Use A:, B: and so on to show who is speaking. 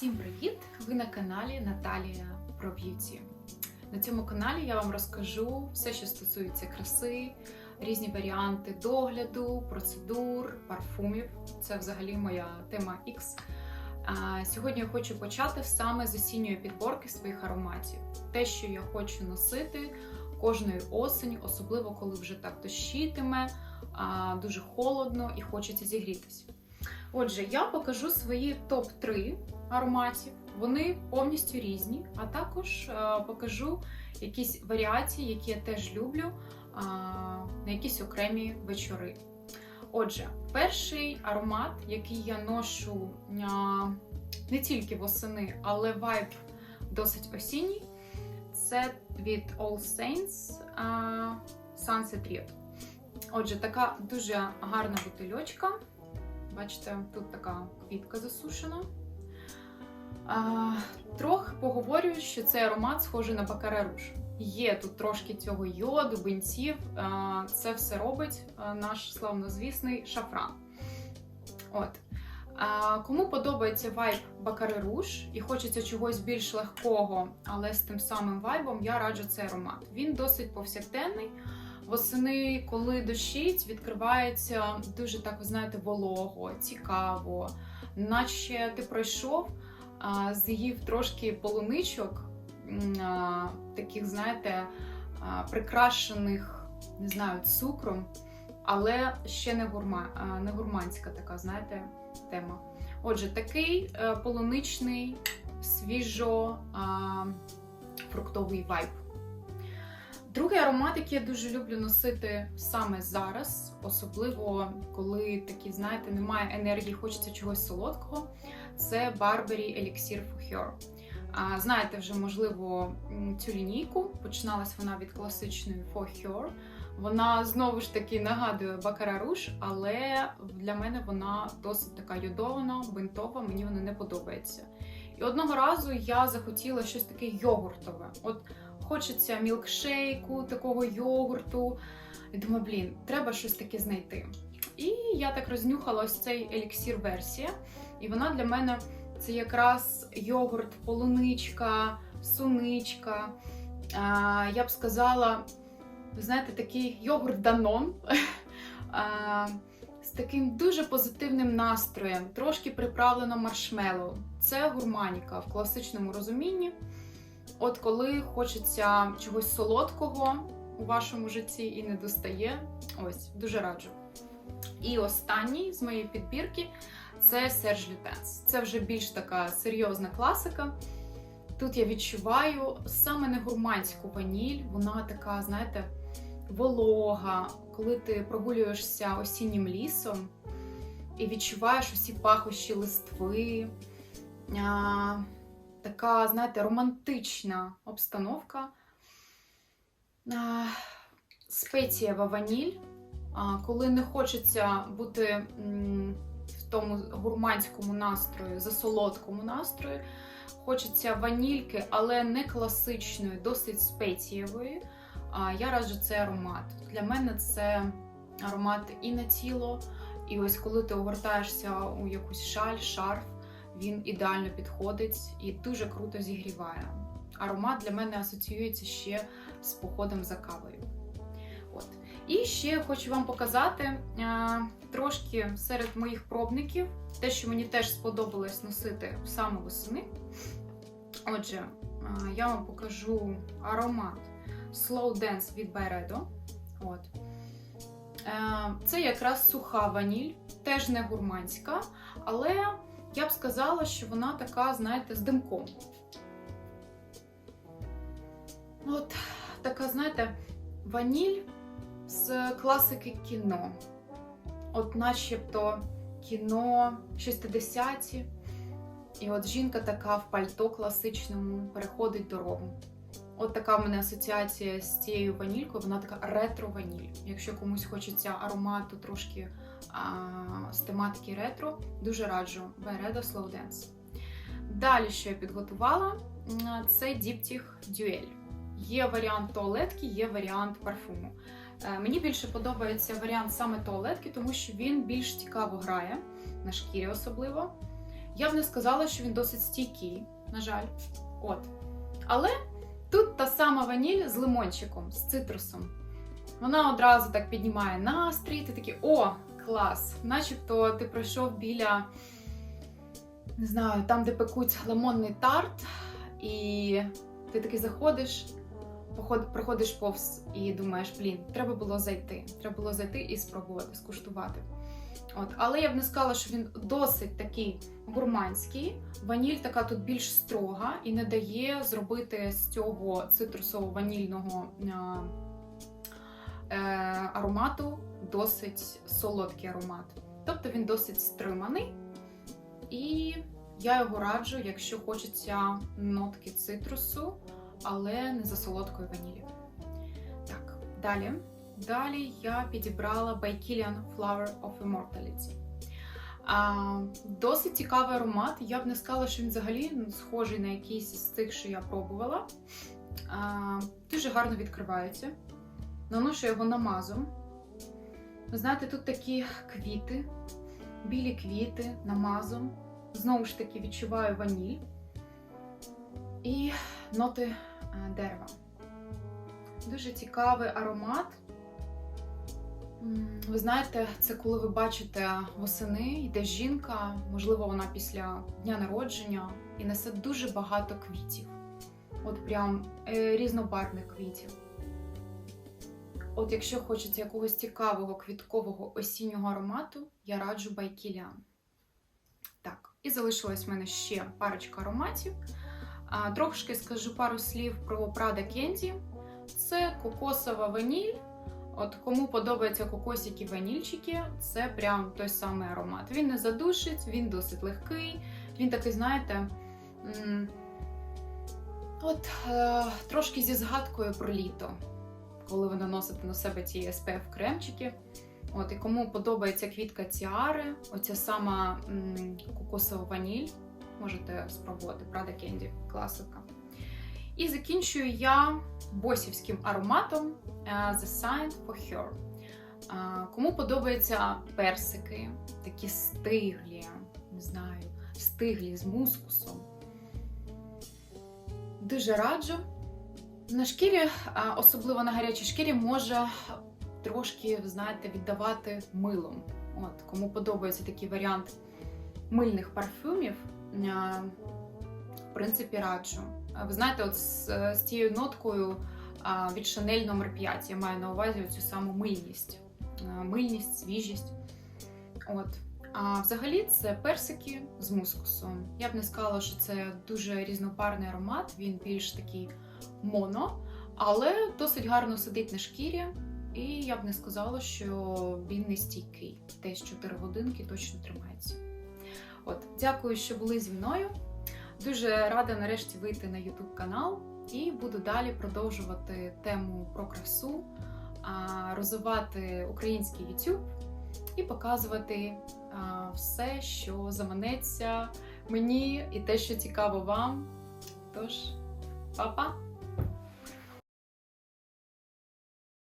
A: Всім привіт! Ви на каналі Наталія про б'юті. На цьому каналі я вам розкажу все, що стосується краси, різні варіанти догляду, процедур, парфумів. Це взагалі моя тема X. Сьогодні я хочу почати саме з осінньої підборки своїх ароматів. Те, що я хочу носити кожної осені, особливо коли вже так дощитиме, дуже холодно і хочеться зігрітися. Отже, я покажу свої топ-3 ароматів. Вони повністю різні, а також е, покажу якісь варіації, які я теж люблю а, на якісь окремі вечори. Отже, перший аромат, який я ношу а, не тільки восени, але вайб досить осінній, це від All Saints Sunset Red. Отже, така дуже гарна бутильочка. Бачите, тут така квітка засушена. А, Трохи поговорю, що цей аромат схожий на Бакаре Руж. Є тут трошки цього йоду, бинців. А, Це все робить наш славнозвісний шафран. От. А, Кому подобається вайб Бакаре Руж і хочеться чогось більш легкого, але з тим самим вайбом, я раджу цей аромат. Він досить повсякденний. Восени, коли дощить, відкривається дуже так, ви знаєте, волого, цікаво, наче ти пройшов, з'їв трошки полуничок, таких, знаєте, прикрашених, не знаю, цукром, але ще не, гурма, не гурманська така, знаєте, тема. Отже, такий е, полуничний, свіжо-фруктовий вайб. Другий аромат, який я дуже люблю носити саме зараз, особливо коли такі, знаєте, немає енергії, хочеться чогось солодкого. Це Burberry Elixir for Her. А, Знаєте вже, можливо, цю лінійку. Починалась вона від класичної For Her. Вона знову ж таки нагадує Baccarat Rouge, але для мене вона досить така йодована, бинтова, мені вона не подобається. І одного разу я захотіла щось таке йогуртове. От хочеться мілкшейку, такого йогурту. І думаю, блін, треба щось таке знайти. І я так рознюхала ось цей еліксір-версія. І вона для мене це якраз йогурт, полуничка, суничка. А, я б сказала, ви знаєте, такий йогурт Данон. З таким дуже позитивним настроєм, трошки приправлено маршмеллоу. Це гурманіка в класичному розумінні. От коли хочеться чогось солодкого у вашому житті і не достає, ось дуже раджу. І останній з моєї підбірки це Serge Lutens. Це вже більш така серйозна класика. Тут я відчуваю саме не гурманську ваніль, вона така, знаєте, волога, коли ти прогулюєшся осіннім лісом і відчуваєш усі пахощі листви. Така, знаєте, романтична обстановка. Спецієва ваніль. Коли не хочеться бути в тому гурманському настрої, засолодкому настрої, хочеться ванільки, але не класичної, досить спецієвої. Я раджу цей аромат. Для мене це аромат і на тіло, і ось коли ти огортаєшся у якусь шаль, шарф, він ідеально підходить і дуже круто зігріває. Аромат для мене асоціюється ще з походом за кавою. От. І ще хочу вам показати а, трошки серед моїх пробників, те, що мені теж сподобалось носити саме восени. Отже, а, я вам покажу аромат Slow Dance від Byredo. От. Е, Це якраз суха ваніль, теж не гурманська, але я б сказала, що вона така, знаєте, з димком. От така, знаєте, ваніль з класики кіно. От начебто кіно 60-ті. І от жінка така в пальто класичному переходить дорогу. От така в мене асоціація з цією ванількою, вона така ретро-ваніль. Якщо комусь хочеться аромату трошки з тематики ретро, дуже раджу Byredo Slow Dance. Далі, що я підготувала, це діптіх Duel. Є варіант туалетки, є варіант парфуму. Е, Мені більше подобається варіант саме туалетки, тому що він більш цікаво грає на шкірі особливо. Я б не сказала, що він досить стійкий, на жаль. От. Але тут та сама ваніль з лимончиком, з цитрусом. Вона одразу так піднімає настрій, ти такий о, клас! Начебто ти пройшов біля, не знаю, там, де пекуть лимонний тарт, і ти таки заходиш, проходиш повз і думаєш, блін, треба було зайти. Треба було зайти і спробувати, скуштувати. От, але я б не сказала, що він досить такий гурманський. Ваніль така тут більш строга і не дає зробити з цього цитрусово-ванільного е, аромату досить солодкий аромат. Тобто він досить стриманий. І я його раджу, якщо хочеться нотки цитрусу, але не за солодкої ванілі. Так, далі. Далі я підібрала By Kilian Flower of Immortality. А, досить цікавий аромат. Я б не сказала, що він взагалі ну, схожий на якийсь з цих, що я пробувала. А, дуже гарно відкривається. Наношу його намазом. Ви знаєте, тут такі квіти, білі квіти намазом. Знову ж таки відчуваю ваніль і ноти е, дерева. Дуже цікавий аромат. Ви знаєте, це коли ви бачите восени, йде жінка, можливо, вона після дня народження і несе дуже багато квітів. От прям е, різнобарвних квітів. От якщо хочеться якогось цікавого квіткового осіннього аромату, я раджу Байкілян. Так, і залишилась в мене ще парочка ароматів. А, трошки скажу пару слів про Prada Candy. Це кокосова ваніль. От кому подобаються кокосики ванільчики, це прям той самий аромат. Він не задушить, він досить легкий. Він такий, знаєте, от е, трошки зі згадкою про літо, коли ви наносите на себе ці SPF кремчики. От, і кому подобається квітка тіари, оця сама м, кокосова ваніль, можете спробувати Prada Candy, класика. І закінчую я босівським ароматом е, The Sign for Her. Е, Кому подобаються персики, такі стиглі, не знаю, стиглі з мускусом. Дуже раджу. На шкірі, особливо на гарячій шкірі, може трошки, знаєте, віддавати милом. От, Кому подобається такий варіант мильних парфюмів, в принципі, раджу. Ви знаєте, от з, з цією ноткою від Chanel номер 5 я маю на увазі цю саму мильність. Мильність, свіжість. От. А взагалі це персики з мускусом. Я б не сказала, що це дуже різнопарний аромат, він більш такий моно, але досить гарно сидить на шкірі. І я б не сказала, що він не стійкий. Десь 4 годинки точно тримається. От, дякую, що були зі мною. Дуже рада нарешті вийти на YouTube канал і буду далі продовжувати тему про красу, розвивати український YouTube і показувати все, що заманеться мені і те, що цікаво вам. Тож, па-па!